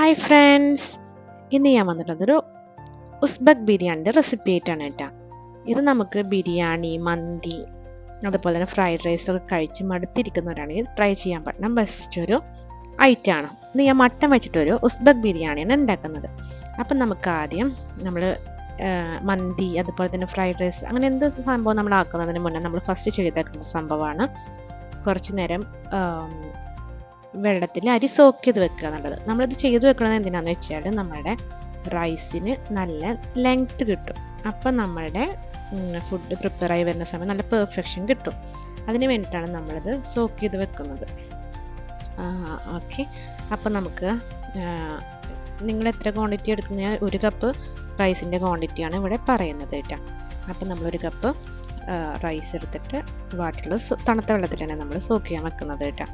Hi friends ഇന്ന് ഞാൻ വന്നിട്ടുള്ളതൊരു Uzbek ബിരിയാണിന്റെ recipe ആയിട്ടാണ് കേട്ടോ. ഇത് നമുക്ക് ബിരിയാണി മന്തി അതുപോലെ തന്നെ ഫ്രൈഡ് റൈസ് ഒക്കെ കഴിച്ച് മടുത്തിരിക്കുന്നവരാണെങ്കിൽ ട്രൈ ചെയ്യാൻ പറ്റണം. ബെസ്റ്റ് ഒരു ഐറ്റമാണ് ഇന്ന് ഞാൻ മട്ടൻ വെച്ചിട്ടൊരു ഉസ്ബക് ബിരിയാണിയാണ് ഉണ്ടാക്കുന്നത്. അപ്പം നമുക്ക് ആദ്യം നമ്മൾ മന്തി അതുപോലെ തന്നെ ഫ്രൈഡ് റൈസ് അങ്ങനെ എന്ത് സംഭവം നമ്മൾ ആക്കുന്നതിന് മുന്നേ നമ്മൾ ഫസ്റ്റ് ചെയ്തേക്കുന്ന സംഭവമാണ് കുറച്ച് നേരം വെള്ളത്തിൽ അരി സോക്ക് ചെയ്ത് വെക്കുക എന്നുള്ളത്. നമ്മളിത് ചെയ്ത് വെക്കുന്നത് എന്തിനാന്ന് വെച്ചാൽ നമ്മുടെ റൈസിന് നല്ല ലെങ്ത് കിട്ടും. അപ്പം നമ്മളുടെ ഫുഡ് പ്രിപ്പയർ ആയി വരുന്ന സമയം നല്ല പെർഫെക്ഷൻ കിട്ടും. അതിന് വേണ്ടിയിട്ടാണ് നമ്മളിത് സോക്ക് ചെയ്ത് വെക്കുന്നത്. ഓക്കെ അപ്പം നമുക്ക് നിങ്ങൾ എത്ര ക്വാണ്ടിറ്റി എടുക്കുന്ന ഒരു കപ്പ് റൈസിന്റെ ക്വാണ്ടിറ്റിയാണ് ഇവിടെ പറയുന്നത് കേട്ടോ. അപ്പം നമ്മളൊരു കപ്പ് റൈസ് എടുത്തിട്ട് വാട്ടിൽ തണുത്ത വെള്ളത്തിൽ തന്നെ നമ്മൾ സോക്ക് ചെയ്യാൻ വെക്കുന്നത് കേട്ടോ.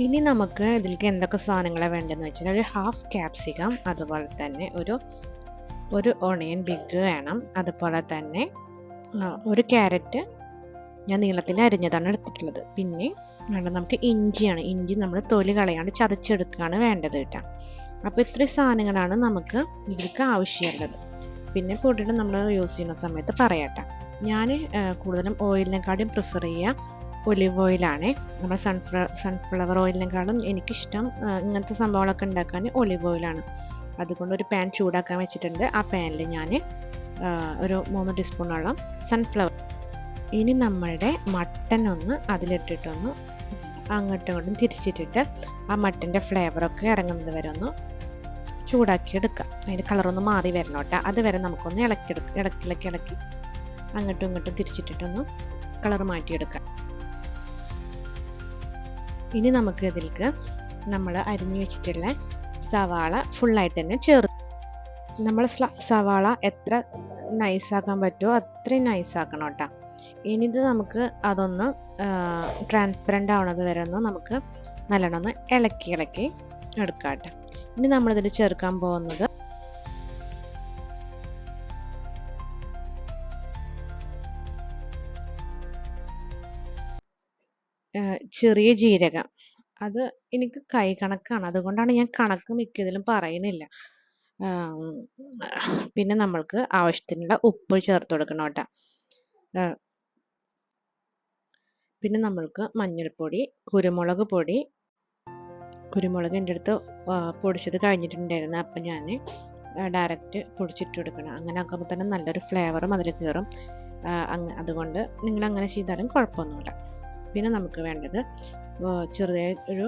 ഇനി നമുക്ക് ഇതിലേക്ക് എന്തൊക്കെ സാധനങ്ങളാണ് വേണ്ടതെന്ന് വെച്ചാൽ ഒരു ഹാഫ് ക്യാപ്സിക്കം അതുപോലെ തന്നെ ഒരു ഒരു ഓണിയൻ ബിഗ് വേണം. അതുപോലെ തന്നെ ഒരു ക്യാരറ്റ് ഞാൻ നീളത്തിൽ അരിഞ്ഞതാണ് എടുത്തിട്ടുള്ളത്. പിന്നെ വേണ്ടത് നമുക്ക് ഇഞ്ചിയാണ്. ഇഞ്ചി നമ്മൾ തൊലി കളയാണ്ട് ചതച്ചെടുക്കുകയാണ് വേണ്ടത് കേട്ടോ. അപ്പോൾ ഇത്രയും സാധനങ്ങളാണ് നമുക്ക് ഇതിലേക്ക് ആവശ്യമുള്ളത്. പിന്നെ പൊടിയുടെ നമ്മൾ യൂസ് ചെയ്യുന്ന സമയത്ത് പറയാട്ടെ ഞാൻ കൂടുതലും ഓയിലിനെക്കാളും പ്രിഫർ ചെയ്യുക ഒലിവ് ഓയിലാണ്. നമ്മൾ സൺഫ്ലവർ സൺഫ്ലവർ ഓയിലിനെക്കാളും എനിക്കിഷ്ടം ഇങ്ങനത്തെ സംഭവങ്ങളൊക്കെ ഉണ്ടാക്കാൻ ഒലിവ് ഓയിലാണ്. അതുകൊണ്ട് ഒരു പാൻ ചൂടാക്കാൻ വെച്ചിട്ടുണ്ട്. ആ പാനിൽ ഞാൻ ഒരു മൂന്ന് ടീസ്പൂണോളം സൺഫ്ലവർ ഇനി നമ്മളുടെ മട്ടൻ ഒന്ന് അതിലിട്ടിട്ടൊന്ന് അങ്ങോട്ടും ഇങ്ങോട്ടും തിരിച്ചിട്ടിട്ട് ആ മട്ടന്റെ ഫ്ലേവറൊക്കെ ഇറങ്ങുന്നത് വരെ ഒന്ന് ചൂടാക്കി എടുക്കുക അതിന്റെ കളറൊന്ന് മാറി വരണം കേട്ടോ. അതുവരെ നമുക്കൊന്ന് ഇളക്കിയെടുക്കുക ഇളക്കിളക്കി ഇളക്കി ഇളക്കി അങ്ങോട്ടും ഇങ്ങോട്ടും തിരിച്ചിട്ടിട്ടൊന്ന് കളർ മാറ്റിയെടുക്കാം ഇനി നമുക്ക് ഇതിലേക്ക് നമ്മൾ അരിഞ്ഞു വെച്ചിട്ടുള്ള സവാള ഫുള്ളായിട്ട് തന്നെ ചേർത്ത് നമ്മൾ സവാള എത്ര നൈസാക്കാൻ പറ്റുമോ അത്രയും നൈസാക്കണം കേട്ടോ ഇനിഇത് നമുക്ക് അതൊന്ന് ട്രാൻസ്പെറന്റ് ആവണത് വരെ ഒന്ന് നമുക്ക് നല്ലോണം ഒന്ന് ഇളക്കി ഇളക്കി എടുക്കാം കേട്ടോ ഇനി നമ്മളിതിൽ ചേർക്കാൻ പോകുന്നത് ചെറിയ ജീരകം. അത് എനിക്ക് കൈ കണക്കാണ്. അതുകൊണ്ടാണ് ഞാൻ കണക്ക് മിക്കതിലും പറയുന്നില്ല. പിന്നെ നമ്മൾക്ക് ആവശ്യത്തിനുള്ള ഉപ്പ് ചേർത്ത് കൊടുക്കണം കേട്ടോ. പിന്നെ നമ്മൾക്ക് മഞ്ഞൾപ്പൊടി കുരുമുളക് പൊടി. കുരുമുളക് എന്റെ അടുത്ത് പൊടിച്ചത് കഴിഞ്ഞിട്ടുണ്ടായിരുന്നു. അപ്പം ഞാൻ ഡയറക്റ്റ് പൊടിച്ചിട്ട് കൊടുക്കണം. അങ്ങനെ ആക്കുമ്പോൾ തന്നെ നല്ലൊരു ഫ്ലേവറും അതിൽ കയറും അതുകൊണ്ട് നിങ്ങൾ അങ്ങനെ ചെയ്താലും കുഴപ്പമൊന്നുമില്ല. പിന്നെ നമുക്ക് വേണ്ടത് ചെറുതായി ഒരു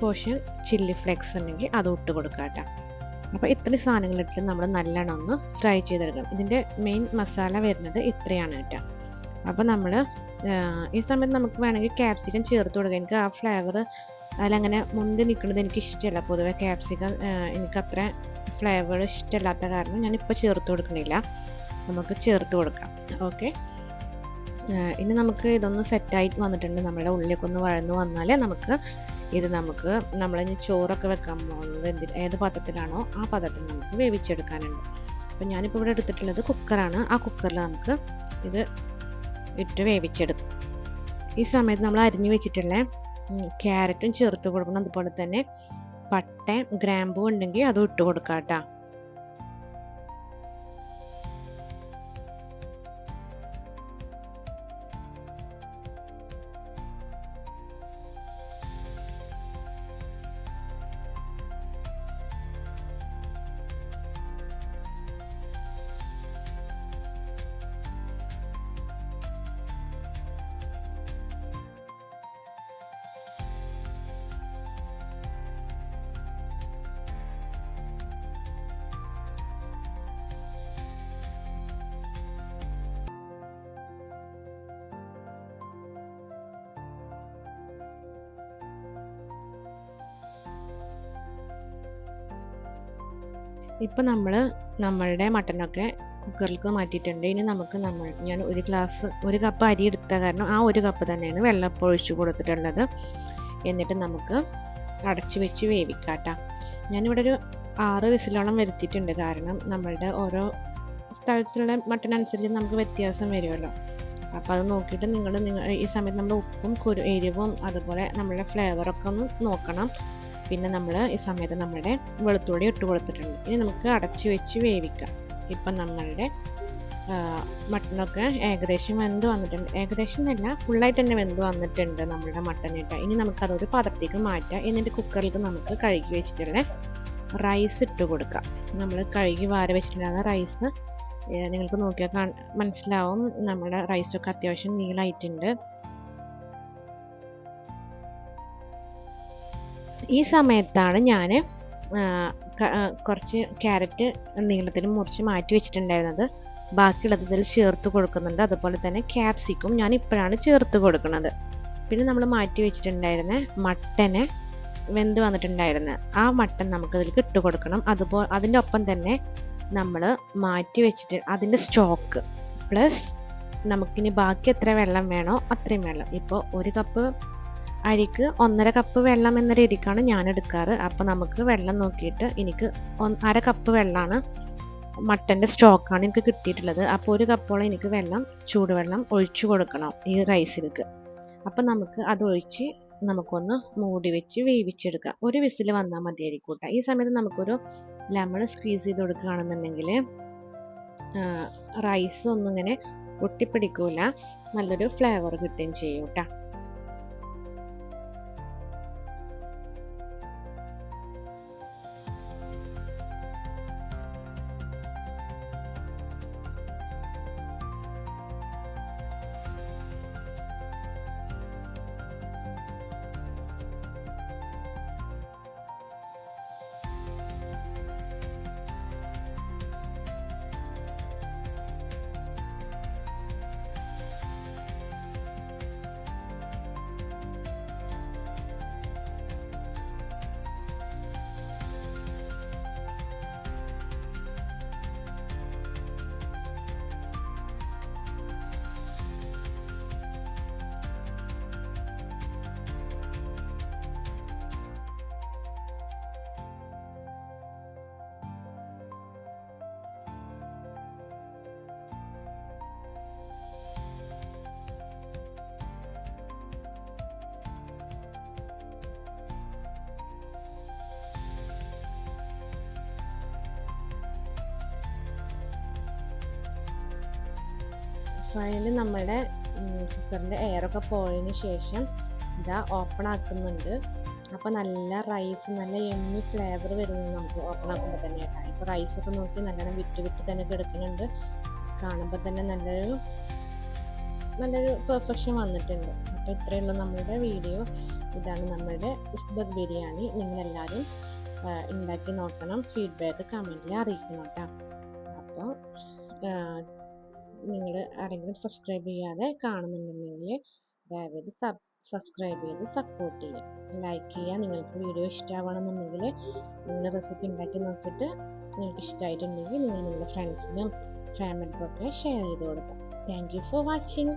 പോഷൻ ചില്ലി ഫ്ലെക്സ് ഉണ്ടെങ്കിൽ അത് ഇട്ട് കൊടുക്കുക കേട്ടോ. അപ്പോൾ ഇത്രയും സാധനങ്ങളിട്ട് നമ്മൾ നല്ലോണം ഒന്ന് ഫ്രൈ ചെയ്തെടുക്കണം. ഇതിന്റെ മെയിൻ മസാല വരുന്നത് ഇത്രയാണ് കേട്ടോ. അപ്പോൾ നമ്മൾ ഈ സമയത്ത് നമുക്ക് വേണമെങ്കിൽ ക്യാപ്സിക്കം ചേർത്ത് കൊടുക്കുക എനിക്ക് ആ ഫ്ലേവർ അതിലങ്ങനെ മുന്തി നിൽക്കുന്നത് എനിക്ക് ഇഷ്ടമല്ല. പൊതുവെ ക്യാപ്സിക്കം എനിക്കത്ര ഫ്ലേവർ ഇഷ്ടമല്ലാത്ത കാരണം ഞാനിപ്പോൾ ചേർത്ത് കൊടുക്കണില്ല. നമുക്ക് ചേർത്ത് കൊടുക്കാം. ഓക്കെ ഇനി നമുക്ക് ഇതൊന്ന് സെറ്റായിട്ട് വന്നിട്ടുണ്ട്. നമ്മുടെ ഉള്ളിലേക്ക് ഒന്ന് വഴന്ന് വന്നാൽ നമുക്ക് ഇത് നമുക്ക് നമ്മൾ ചോറൊക്കെ വെക്കാൻ പോകുന്നത് എന്തിന് ഏത് പാത്രത്തിലാണോ ആ പാത്രത്തിൽ നമുക്ക് വേവിച്ചെടുക്കാനുണ്ട്. അപ്പം ഞാനിപ്പോൾ ഇവിടെ എടുത്തിട്ടുള്ളത് കുക്കറാണ് ആ കുക്കറിൽ നമുക്ക് ഇത് ഇട്ട് വേവിച്ചെടുക്കും. ഈ സമയത്ത് നമ്മൾ അരിഞ്ഞു വെച്ചിട്ടുള്ള ക്യാരറ്റും ചേർത്ത് കൊടുക്കണം. അതുപോലെ തന്നെ പട്ടയും ഗ്രാമ്പും ഉണ്ടെങ്കിൽ അതും ഇട്ട് കൊടുക്കാം കേട്ടോ ഇപ്പം നമ്മൾ നമ്മളുടെ മട്ടനൊക്കെ കുക്കറിലേക്ക് മാറ്റിയിട്ടുണ്ട്. ഇനി നമുക്ക് നമ്മൾ ഞാൻ ഒരു ഗ്ലാസ് ഒരു കപ്പ് അരി എടുത്ത കാരണം ആ ഒരു കപ്പ് തന്നെയാണ് വെള്ളം ഒഴിച്ചു കൊടുത്തിട്ടുള്ളത്. എന്നിട്ട് നമുക്ക് അടച്ചു വെച്ച് വേവിക്കാട്ടോ. ഞാനിവിടെ ഒരു ആറ് വിസിലോളം വരുത്തിയിട്ടുണ്ട്. കാരണം നമ്മളുടെ ഓരോ സ്ഥലത്തുള്ള മട്ടൺ അനുസരിച്ച് നമുക്ക് വ്യത്യാസം വരുമല്ലോ. അപ്പോൾ അത് നോക്കിയിട്ട് നിങ്ങൾ നിങ്ങൾ ഈ സമയത്ത് നമ്മൾ ഉപ്പും കുരു എരിവും അതുപോലെ നമ്മളുടെ ഫ്ലേവറൊക്കെ ഒന്ന് നോക്കണം. പിന്നെ നമ്മൾ ഈ സമയത്ത് നമ്മുടെ വെളുത്തുള്ളി ഇട്ട് കൊടുത്തിട്ടുണ്ട്. ഇനി നമുക്ക് അടച്ചു വെച്ച് വേവിക്കാം. ഇപ്പം നമ്മളുടെ മട്ടനൊക്കെ ഏകദേശം വെന്ത് വന്നിട്ടുണ്ട്. ഏകദേശം തന്നെ ഫുള്ളായിട്ട് തന്നെ വെന്ത് വന്നിട്ടുണ്ട് നമ്മളുടെ മട്ടനിട്ട് ഇനി നമുക്കതൊരു പാത്രത്തേക്ക് മാറ്റാം. എന്നിട്ട് കുക്കറിൽ നമുക്ക് കഴുകി വെച്ചിട്ടുള്ള റൈസ് ഇട്ട് കൊടുക്കാം. നമ്മൾ കഴുകി വാര വെച്ചിട്ടുണ്ടാകുന്ന റൈസ് നിങ്ങൾക്ക് നോക്കിയാൽ മനസ്സിലാവും. നമ്മുടെ റൈസൊക്കെ അത്യാവശ്യം നീളായിട്ടുണ്ട്. ഈ സമയത്താണ് ഞാൻ കുറച്ച് ക്യാരറ്റ് നീളത്തിൽ മുറിച്ച് മാറ്റി വെച്ചിട്ടുണ്ടായിരുന്നത്. ബാക്കിയുള്ളത് ഇതിൽ ചേർത്ത് കൊടുക്കുന്നുണ്ട്. അതുപോലെ തന്നെ ക്യാപ്സിക്കും ഞാൻ ഇപ്പോഴാണ് ചേർത്ത് കൊടുക്കുന്നത്. പിന്നെ നമ്മൾ മാറ്റി വെച്ചിട്ടുണ്ടായിരുന്ന മട്ടനെ വെന്ത് വന്നിട്ടുണ്ടായിരുന്നു ആ മട്ടൻ നമുക്കതിലേക്ക് ഇട്ട് കൊടുക്കണം. അതുപോലെ അതിന്റെ ഒപ്പം തന്നെ നമ്മൾ മാറ്റി വെച്ചിട്ട് അതിന്റെ സ്റ്റോക്ക് പ്ലസ് നമുക്കിനി ബാക്കി എത്ര വെള്ളം വേണോ അത്രയും വെള്ളം. ഇപ്പോൾ ഒരു കപ്പ് അരിക്ക് ഒന്നര കപ്പ് വെള്ളം എന്ന രീതിക്കാണ് ഞാൻ എടുക്കാറ് അപ്പോൾ നമുക്ക് വെള്ളം നോക്കിയിട്ട് എനിക്ക് അര കപ്പ് വെള്ളമാണ് മട്ടന്റെ സ്റ്റോക്കാണ് എനിക്ക് കിട്ടിയിട്ടുള്ളത്. അപ്പോൾ ഒരു കപ്പോളം എനിക്ക് വെള്ളം ചൂടുവെള്ളം ഒഴിച്ചു കൊടുക്കണം ഈ റൈസിലേക്ക് അപ്പം നമുക്ക് അത് ഒഴിച്ച് നമുക്കൊന്ന് മൂടി വെച്ച് വേവിച്ചെടുക്കാം. ഒരു വിസിൽ വന്നാൽ മതിയായിരിക്കും കേട്ടോ ഈ സമയത്ത് നമുക്കൊരു ലെമൺ സ്ക്വീസ് ചെയ്ത് കൊടുക്കുകയാണെന്നുണ്ടെങ്കിൽ റൈസ് ഒന്നും ഇങ്ങനെ ഒട്ടിപ്പിടിക്കൂല. നല്ലൊരു ഫ്ലേവർ കിട്ടുകയും ചെയ്യും കേട്ടോ ഫൈനലി നമ്മുടെ കുക്കറിന്റെ എയറൊക്കെ പോയതിന് ശേഷം ഇതാ ഓപ്പൺ ആക്കുന്നുണ്ട്. അപ്പോൾ നല്ല റൈസ് നല്ല എണ്ണി ഫ്ലേവർ വരുന്നത് നമുക്ക് ഓപ്പൺ ആക്കുമ്പോൾ തന്നെ കേട്ടോ. ഇപ്പോൾ റൈസൊക്കെ നോക്കി നല്ലോണം വിട്ട് വിട്ട് തന്നെ കിടക്കുന്നുണ്ട്. കാണുമ്പോൾ തന്നെ നല്ലൊരു നല്ലൊരു പെർഫെക്ഷൻ വന്നിട്ടുണ്ട്. അപ്പോൾ ഇത്രയേ ഉള്ളൂ നമ്മളുടെ വീഡിയോ ഇതാണ് നമ്മളുടെ ഉസ്ബക് ബിരിയാണി. നിങ്ങളെല്ലാവരും ഉണ്ടാക്കി നോക്കണം. ഫീഡ്ബാക്ക് കമന്റിൽ അറിയിക്കണം കേട്ടോ. അപ്പോൾ നിങ്ങൾ ആരെങ്കിലും സബ്സ്ക്രൈബ് ചെയ്യാതെ കാണുന്നുണ്ടെങ്കിൽ ദയവേത് സബ് സബ്സ്ക്രൈബ് ചെയ്ത് സപ്പോർട്ട് ചെയ്യുക. ലൈക്ക് ചെയ്യുക. നിങ്ങൾക്ക് വീഡിയോ ഇഷ്ടമാവണമെന്നുണ്ടെങ്കിൽ നിങ്ങൾ റെസിപ്പി ഉണ്ടാക്കി നോക്കിയിട്ട് നിങ്ങൾക്ക് ഇഷ്ടമായിട്ടുണ്ടെങ്കിൽ നിങ്ങൾ നിങ്ങളുടെ ഫ്രണ്ട്സിനും ഫാമിലിക്കൊക്കെ ഷെയർ ചെയ്ത് കൊടുക്കുക. Thank you for watching